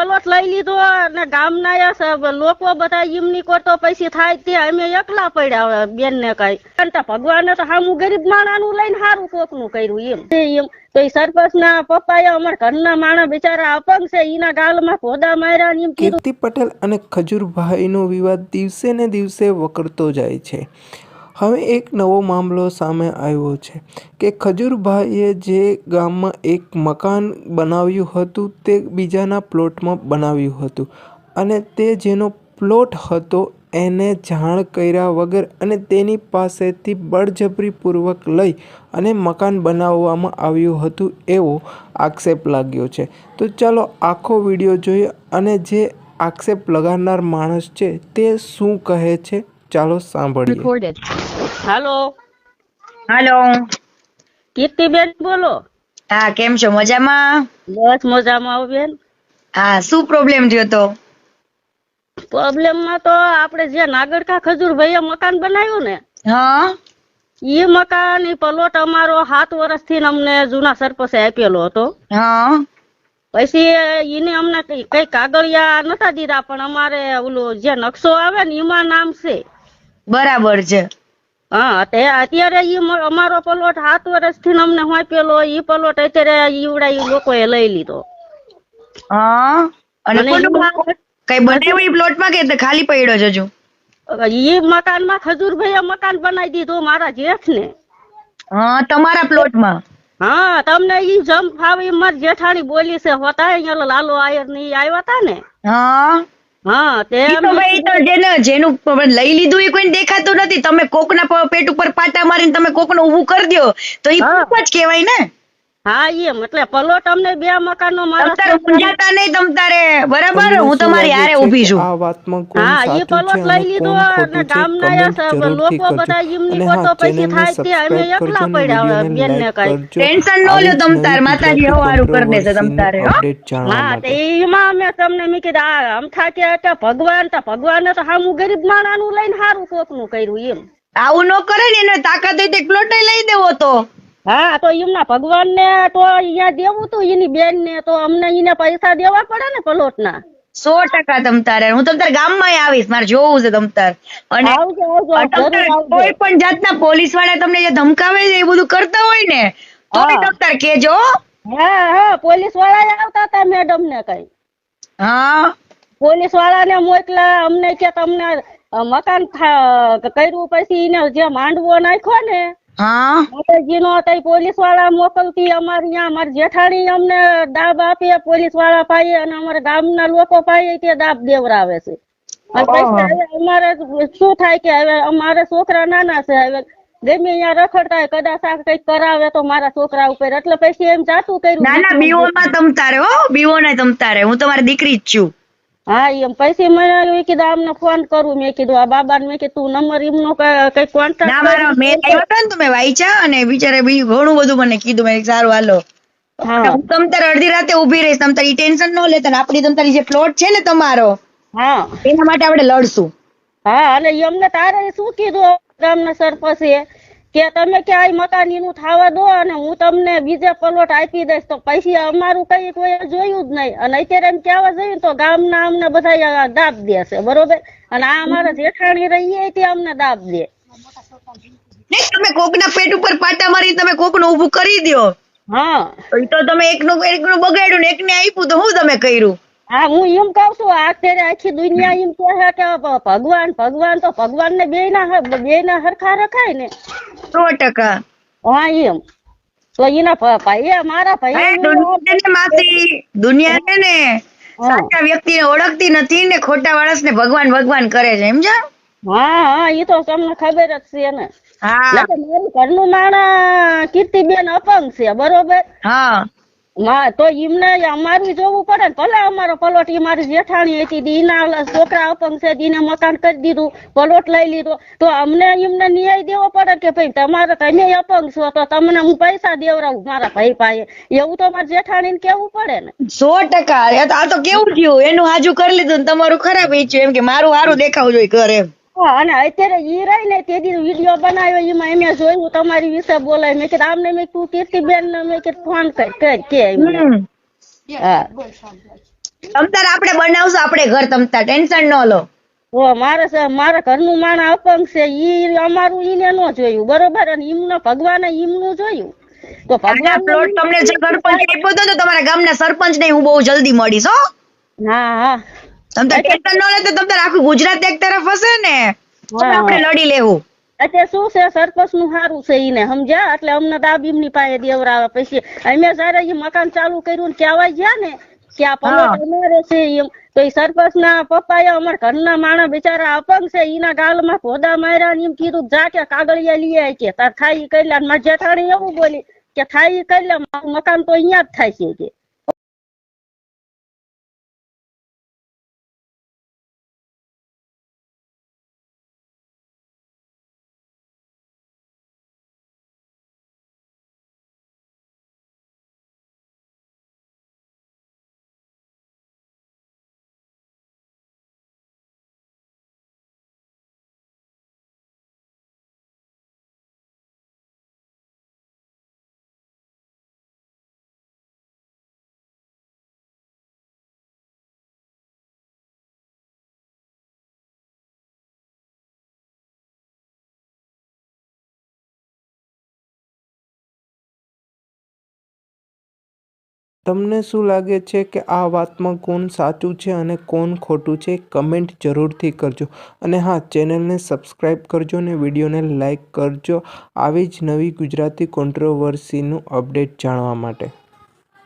Plot લઈ લીધો અને ગામના લોકો બધા એમની કોતો પૈસી થાય તે અમે એકલા પડ્યા બેન ને કઈ. ભગવાને તો હામું ગરીબ માણાનું લઈને સારું કોકનું કર્યું એમ. એમ. તો સરપંચ ના પપ્પાએ અમારા ઘરના માણા બિચારા અપંગ છે એના ગાલમાં ભોદા માર્યા ને એમ કીર્તિ પટેલ અને ખજૂરભાઈનો વિવાદ દિવસે ને દિવસે વકરતો જાય છે. હવે એક નવો મામલો સામે આવ્યો છે કે ખજૂરભાઈએ જે ગામમાં એક મકાન બનાવ્યું હતું તે બીજાના પ્લોટમાં બનાવ્યું હતું અને તે જેનો પ્લોટ હતો એને જાણ કર્યા વગર અને તેની પાસેથી બળજબરીપૂર્વક લઈ અને મકાન બનાવવામાં આવ્યું હતું એવો આક્ષેપ લાગ્યો છે તો ચાલો આખો વીડિયો જોઈએ અને જે આક્ષેપ લગાડનાર માણસ છે તે શું કહે છે ચાલો સાંભળીએ. હાલો. હાલો. કીર્તિબેન બોલો. હા કેમ છો? મજામાં? બસ મજામાં આવો બેન. હા શું પ્રોબ્લેમ થયો તો? પ્રોબ્લેમમાં તો આપણે જે નાગરકા ખજૂર ભાઈએ મકાન બનાવ્યું ને હા. ઈ મકાન ઈ પલોટ અમારો સાત વર્ષથી અમને જૂના સરપંચે આપેલો હતો. હા. પછી એને અમને કઈ કઈ કાગળિયા નતા દીધા પણ અમારે ઓલું જે નકશો આવે ને એમાં નામ છે. બરાબર છે. હા તે અત્યારે ઈ અમારો પ્લોટ સાત વર્ષથી અમને હોંપેલો ઈ પ્લોટ અત્યારે ઈવડા ઈ લોકોએ લઈ લીધો. હા અને કઈ બનાવ્યું ઈ પ્લોટમાં કે ખાલી પડ્યો છે હજુ? ઈ મકાનમાં ખજૂરભાઈએ મકાન બનાવી દીધું મારા જેઠને. હા તમારા પ્લોટમાં હા તમને ઈ જમ ફાવે મારી જેઠાણી બોલી છે હોતા અહીંયા લાલો આયરની આવ્યા તા ને? હા. હા તે તો ભાઈ તો જેને જેનું લઈ લીધું એ કોઈને દેખાતું નથી. તમે કોકના ના પેટ ઉપર પાટા મારીને તમે કોકનું ઊભું કરી દ્યો. તો એ હા. જ કહેવાય ને. હા એમ એટલે પલોટ અમને બે મકાનો મારા તમતારે ઊંઝાતા નહીં તમતારે બરાબર? હું તમારી હારે ઊભી છું. આ વાતમાં કોણ હા એ પલોટ લઈ લીધો અને ગામના લોકો બધા એમની કોતો હા પૈસી થાય તે અમે એકલા પડ્યા બેન ને કઈ. ટેન્શન નો લ્યો તમતાર, માતાજી હવારું કરી દેશે તમતારે, નું હો. તે એમાં અમે તમને મેં કીધું આ અમથા થાકે હતા ભગવાન તો ભગવાને તો હામું ગરીબ માણાનું લઈને સારું કોકનું કર્યું. એમ. આવું ન કરે ને એને તાકાત હોય તે પ્લોટ લઈ દેવો તો. હા તો એમના ભગવાન ને તો અહીંયા દેવું તું એની બેન ને તો અમને એને પૈસા દેવા પડે ને પલોટ ના સો ટકા તમતારે હું તમતાર ગામમાં આવીશ મારે જોવું છે તમતાર અને કોઈ પણ જાતના પોલીસવાળા તમને જે ધમકાવે છે એ બધું કરતા હોય ને તો. તમતાર કેજો હા હા પોલીસવાળા આવતા હતા મેડમ ને કઈ. હા. પોલીસવાળા ને મોકલા અમને કે તમને મકાન કર્યું પછી એને જે માંડવો નાખ્યો ને હા? માતાજીનો તઈ પોલીસવાળા મોકલતી અમારે અહીંયા અમારી જેઠાણી અમને દાબ આપે પોલીસવાળા પાયે અને અમારા ગામના લોકો પાયે તે દાબ દેવરાવે છે. અને પછી હવે અમારે શું થાય કે હવે અમારે છોકરા નાના છે હવે ગમે અહીંયા રખડતા હોય કદાચ આ કંઈક કરાવે તો મારા છોકરા ઉપર. એટલે પછી એમ જાતું કર્યું. ના ના બીવો માં તમતારે હો બીવો ને તમતારે. હું તમારી દીકરી જ છું. હા એમ પૈસે મને મેં કીધું આમને ફોન કરું. મેં કીધું આ બાબાને મેં કીધું નંબર એમનો કઈ કોન્ટેક્ટ ના મારો મેં આવ્યો હતો ને તો વાંચ્યા અને બિચારે બીજું ઘણું બધું મને કીધું. મેં સારું હાલો. હા. તમતારે અડધી રાતે ઊભી રહીશ. તમતારી ટેન્શન ન લેતા આપણી તમતારી જે પ્લોટ છે ને તમારો હા. એના માટે આપણે લડશું. હા અને એમને તારે શું કીધું? ગામના સરપંચે કે તમે કે આ મકાન એનું થવા દો અને હું તમને બીજે પ્લોટ આપી દઈશ તો પૈસા અમારું કઈ કોઈ જોયું જ નહીં. અને અત્યારે એમ કહેવા જઈએ તો ગામના અમને બધા દાબ દે છે બરોબર? અને આ અમારા જેઠાણી રહીએ તે અમને દાબ દે. તમે કોકના પેટ ઉપર પાટા મારી તમે કોકનું ઊભું કરી દ્યો. હા. તો તમે એકનું એકનું બગાડ્યું ને એકને આપ્યું તો હું તમે કર્યું? હા હું એમ કઉ છું અત્યારે આખી દુનિયા એમ કહે કે ભગવાન ભગવાન તો ભગવાન ને બે ના બે ના હરખા રખાય ને. સો ટકા. હા એમ. તો એના ભાઈએ મારા ભાઈ દુનિયા છે ને માસી દુનિયા છે ને સાચા વ્યક્તિને ઓળખતી નથી ને ખોટા માણસ ને ભગવાન ભગવાન કરે છે સમજ્યા હા હા એ તો તમને ખબર જ છે ને. હા. મારું ઘરનું માણા કીર્તિબેન અપંગ છે બરોબર? હા. તો એમને અમારું જોવું પડે ને. ભલે અમારો પલોટ મારી જેઠાણી હતી દીના છોકરા અપંગ છે, દીને મકાન કરી દીધું, પલોટ લઈ લીધો. તો અમને એમને ન્યાય દેવો પડે કે ભાઈ, તમારે તમે અપંગ છો, તો તમને હું પૈસા દેવડાવું મારા ભાઈ પાસે? એવું તો મારી જેઠાણીને કેવું પડે ને? સો ટકા. આ તો કેવું થયું? એનું હાજુ કરી લીધું ને તમારું ખરાબ ઈચ્છ્યું એમ કે મારું સારું દેખાવું જોઈએ ઘરે. એમ અને અત્યારે ઈ રહી ને તે દી વીડિયો બનાવ્યો એમાં એમ જોયું તમારી વિશે બોલાય. મેં કીધું આમને મેં તું કીર્તિબેન ને મેં કીધું ફોન કર કર કે હા. તમતાર આપણે બનાવશું આપણે ઘર તમતાર. ટેન્શન ન લો. ઓ મારે સ- મારા ઘરનું માણસ અપંગ છે. ઈ અમારું ઈને નો જોયું બરોબર? અને ઈમનો ભગવાને ઈમનું જોયું. તો ભગવાન પ્લોટ તમને જે સરપંચ આપ્યો તો તમારા ગામના સરપંચ ને હું બહુ જલ્દી મળીશ હો. હા હા. તમતાર ટેન્શન નો લે તો તમને આખું ગુજરાત એક તરફ હશે ને? આપણે લડી લેવું. એટલે શું છે સરપંચનું સારું છે ઈને સમજ્યા? એટલે અમને દાબીમની પાસે દેવરાવે. પછી અમે જયારે એ મકાન ચાલુ કર્યું ને કહેવાય ગયા ને કે આ પલોટ અમારે છે એમ. તો એ સરપંચ ના પપ્પાએ અમારા ઘરના માણસ બિચારા અપંગ છે ઈના ગાલમાં ખોદા માર્યા ને એમ કીધું જા કે કાગળિયા લઈ આય કે. તાર થાય ઈ કરી લે મારી જેઠાણી એવું બોલી કે થાય ઈ કરી લે મારું મકાન તો અહીંયા જ થાય છે કે તમને શું લાગે છે કે આ વાતમાં કોણ સાચું છે અને કોણ ખોટું છે, કમેન્ટ જરૂરથી કરજો. અને હા, ચેનલને સબસ્ક્રાઈબ કરજો અને વિડીયોને લાઇક કરજો. આવી જ નવી ગુજરાતી કોન્ટ્રોવર્સીનું અપડેટ જાણવા માટે.